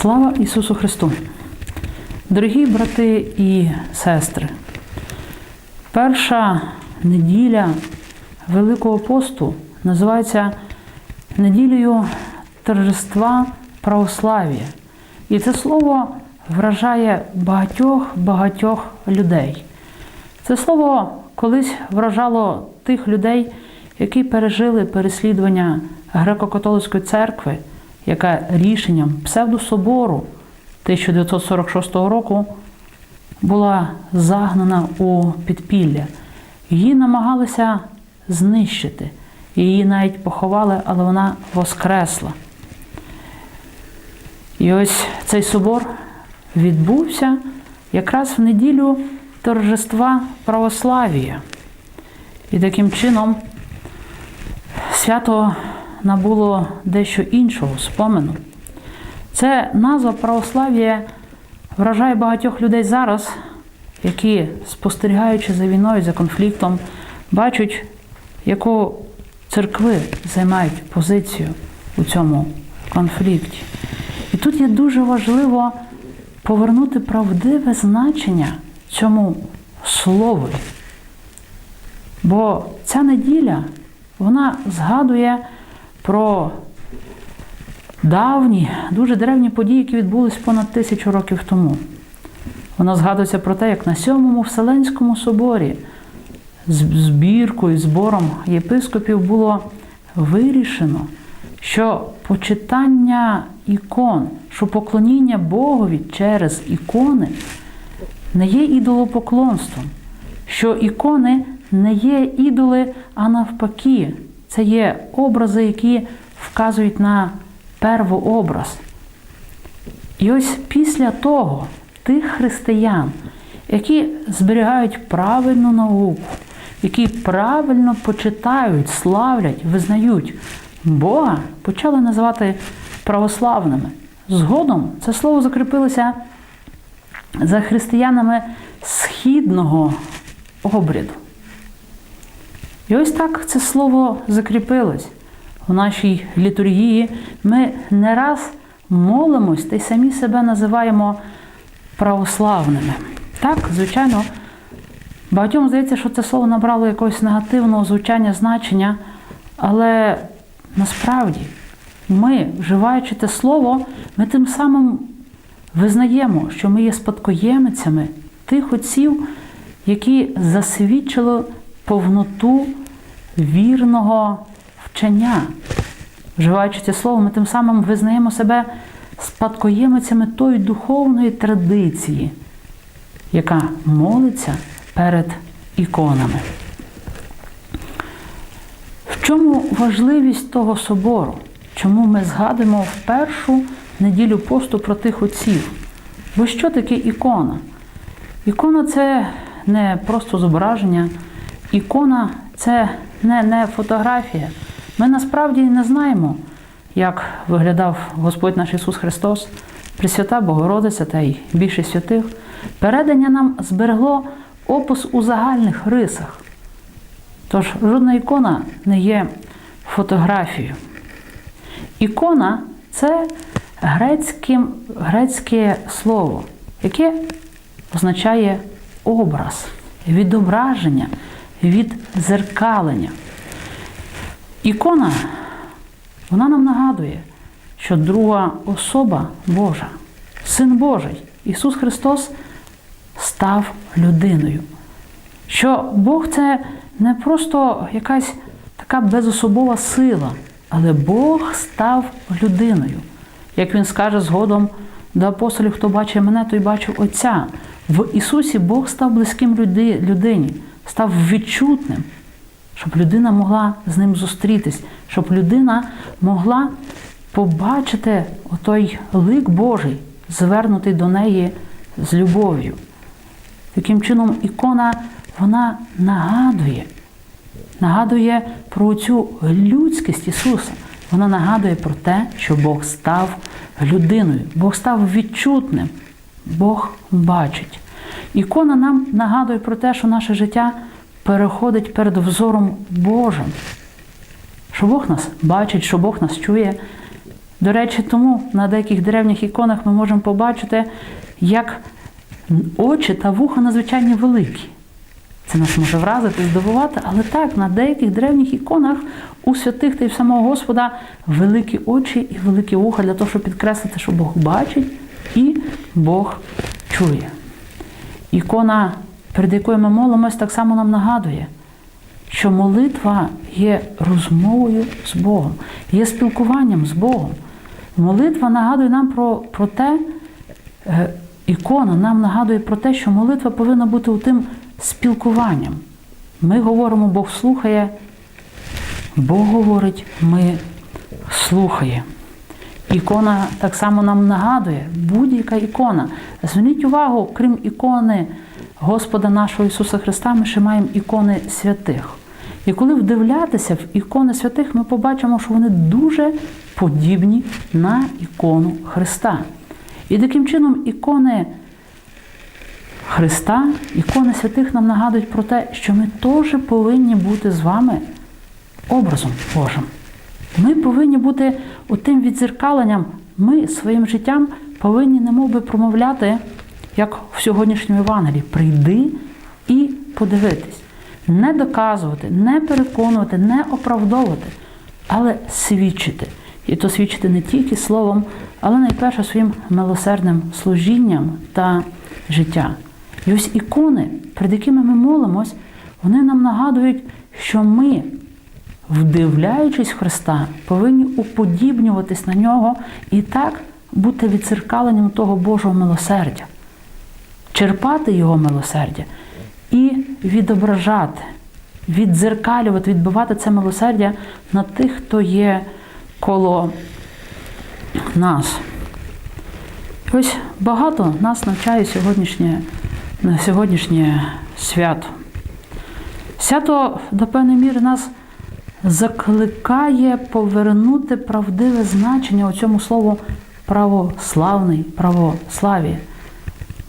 Слава Ісусу Христу! Дорогі брати і сестри, перша неділя Великого посту називається неділею торжества православ'я. І це слово вражає багатьох-багатьох людей. Це слово колись вражало тих людей, які пережили переслідування греко-католицької церкви, яка рішенням псевдособору 1946 року була загнана у підпілля. Її намагалися знищити. Її навіть поховали, але вона воскресла. І ось цей собор відбувся якраз в неділю торжества православ'я. І таким чином свято набуло дещо іншого спомену. Це назва православ'я вражає багатьох людей зараз, які, спостерігаючи за війною, за конфліктом, бачать, яку церкви займають позицію у цьому конфлікті. І тут є дуже важливо повернути правдиве значення цьому слову. Бо ця неділя вона згадує про давні, дуже древні події, які відбулись понад тисячу років тому. Вона згадується про те, як на сьомому Вселенському соборі збіркою, збором єпископів було вирішено, що почитання ікон, що поклоніння Богові через ікони не є ідолопоклонством, що ікони не є ідоли, а навпаки, це є образи, які вказують на первообраз. І ось після того тих християн, які зберігають правильну науку, які правильно почитають, славлять, визнають Бога, почали називати православними. Згодом це слово закріпилося за християнами східного обряду. І ось так це слово закріпилось. У нашій літургії ми не раз молимось та й самі себе називаємо православними. Так, звичайно, багатьом здається, що це слово набрало якогось негативного звучання, значення, але насправді ми, вживаючи те слово, ми тим самим визнаємо, що ми є спадкоємицями тих отців, які засвідчили повноту вірного вчення. Вживаючи це слово, ми тим самим визнаємо себе спадкоємицями тої духовної традиції, яка молиться перед іконами. В чому важливість того собору? Чому ми згадуємо в першу неділю посту про тих отців? Бо що таке ікона? Ікона це не просто зображення, ікона це не, не фотографія. Ми насправді не знаємо, як виглядав Господь наш Ісус Христос, Пресвята Богородиця та й більшість святих. Передання нам зберегло опис у загальних рисах. Тож жодна ікона не є фотографією. Ікона це грецьке, грецьке слово, яке означає образ, відображення, відзеркалення. Ікона, вона нам нагадує, що друга особа Божа, Син Божий, Ісус Христос став людиною. Що Бог це не просто якась така безособова сила, але Бог став людиною. Як Він скаже згодом до апостолів, хто бачить мене, той бачив Отця. В Ісусі Бог став близьким людині, став відчутним щоб людина могла з ним зустрітись, щоб людина могла побачити отой лик Божий, звернутий до неї з любов'ю. Таким чином, ікона вона нагадує, нагадує про цю людськість Ісуса. Вона нагадує про те, що Бог став людиною, Бог став відчутним, Бог бачить. Ікона нам нагадує про те, що наше життя переходить перед взором Божим. Що Бог нас бачить, що Бог нас чує. До речі, тому на деяких древніх іконах ми можемо побачити, як очі та вуха надзвичайно великі. Це нас може вразити, здивувати, але так, на деяких древніх іконах у святих та й самого Господа великі очі і великі вуха для того, щоб підкреслити, що Бог бачить і Бог чує. Ікона, перед якою ми молимось, так само нам нагадує, що молитва є розмовою з Богом, є спілкуванням з Богом. Молитва нагадує нам про, про те, е, ікона нам нагадує про те, що молитва повинна бути у тим спілкуванням. Ми говоримо, Бог слухає, Бог говорить, ми слухаємо. Ікона так само нам нагадує, будь-яка ікона. Зверніть увагу, крім ікони Господа нашого Ісуса Христа, ми ще маємо ікони святих. І коли вдивлятися в ікони святих, ми побачимо, що вони дуже подібні на ікону Христа. І таким чином ікони Христа, ікони святих нам нагадують про те, що ми теж повинні бути з вами образом Божим. Ми повинні бути тим відзеркаленням. Ми своїм життям повинні немов би промовляти, як в сьогоднішньому Євангелії, прийди і подивитись. Не доказувати, не переконувати, не оправдовувати, але свідчити. І то свідчити не тільки словом, але найперше своїм милосердним служінням та життям. І ось ікони, перед якими ми молимось, вони нам нагадують, що ми, вдивляючись Христа, повинні уподібнюватись на нього і так бути відцеркаленням того Божого милосердя, черпати Його милосердя і відображати, віддзеркалювати, відбивати це милосердя на тих, хто є коло нас. Ось багато нас навчає сьогоднішнє, сьогоднішнє свято. Свято до певної міри нас закликає повернути правдиве значення у цьому слову православний, православі.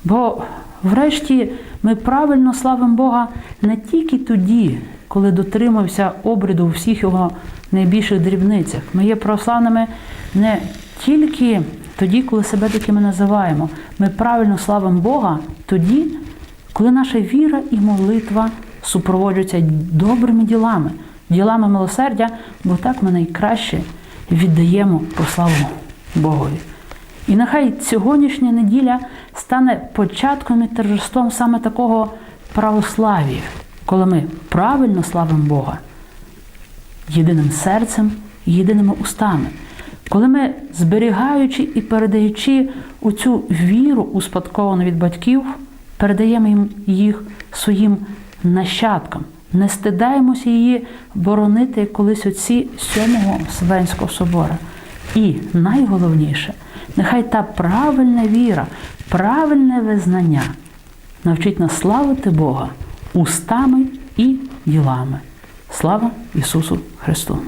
Бо, врешті, ми правильно славимо Бога не тільки тоді, коли дотримався обряду у всіх його найбільших дрібницях. Ми є православними не тільки тоді, коли себе такими називаємо. Ми правильно славимо Бога тоді, коли наша віра і молитва супроводжуються добрими ділами, ділами милосердя, бо так ми найкраще віддаємо прославу Богові. І нехай сьогоднішня неділя стане початком і торжеством саме такого православ'я, коли ми правильно славимо Бога єдиним серцем єдиними устами. Коли ми, зберігаючи і передаючи оцю віру, успадковану від батьків, передаємо їм їх своїм нащадкам, не стидаємося її боронити як колись отці Сьомого Свенського собора. І найголовніше, нехай та правильна віра, правильне визнання навчить нас славити Бога устами і ділами. Слава Ісусу Христу!